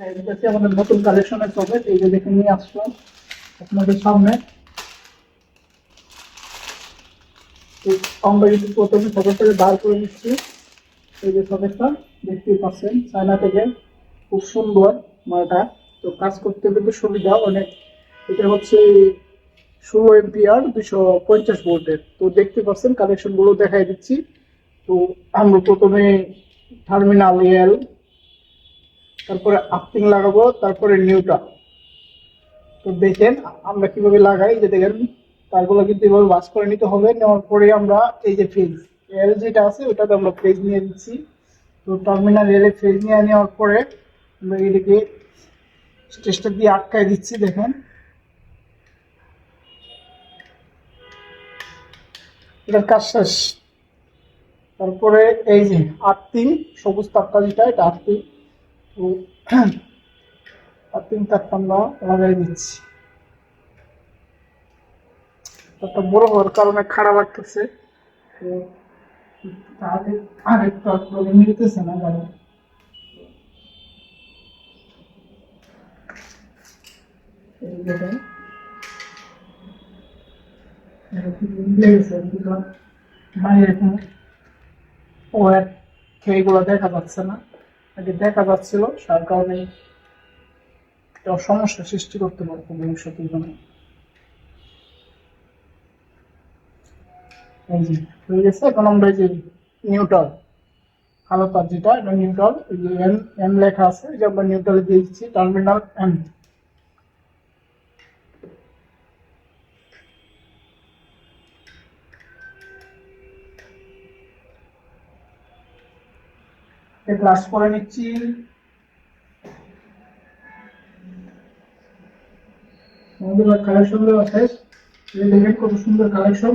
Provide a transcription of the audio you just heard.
হ্যাঁ, এটা আমাদের নতুন এই যে দেখে নিয়ে আপনাদের সামনে। বার করে নিচ্ছি। এই যে দেখতেই চায়না থেকে। খুব সুন্দর মালটা। তো কাজ করতে কিন্তু সুবিধা অনেক। এটা হচ্ছে ষোলো এমপিআর দুশো পঞ্চাশ ভোল্টের। তো দেখতে পাচ্ছেন কালেকশনগুলো দেখাই দিচ্ছি। তো আমরা প্রথমে টার্মিনাল তারপরে আর্থিং লাগাবো, তারপরে নিউটা তো দেখেন, আমরা কীভাবে লাগাই, যে দেখেন, তারগুলো কিন্তু এভাবে বাস করে নিতে হবে। নেওয়ার পরে আমরা এই যে ফ্রিজ এল যেটা আছে, ওটাতে আমরা ফেজ নিয়ে দিচ্ছি তো টার্মিনাল এল ফেজ নিয়ে নেওয়ার পরে আমরা এটাকে স্টেজটা দিয়ে আটকায় দিচ্ছি, দেখেন। এটার কাজ শেষ। তারপরে এই যে আর্থিং সবুজ তারটা যেটা, এটা আর্থিং তো আর্থিং তারটা আমরা লাগাই দিচ্ছি। বড় হওয়ার কারণে খারাপ লাগতেছে। মিলতেছে না গাড়ি এই দেখেন। এটা কি মিলে গেছে? এগুলো বাইরে দেখা যাচ্ছে না। আগে দেখা যাচ্ছিল তার কারণে একটা সমস্যা সৃষ্টি করতে পারতো ভবিষ্যতের জন্য। হয়ে গেছে। এখন আমরা যে যেটা, এটা নিউট্রাল এম এম লেখা আছে যে আমরা নিউট্রালে দিয়ে দিচ্ছি টার্মিনাল এম ক্লাস করে নিচ্ছি। আমাদের কালেকশন দেওয়া এই দেখেন কত সুন্দর কালেকশন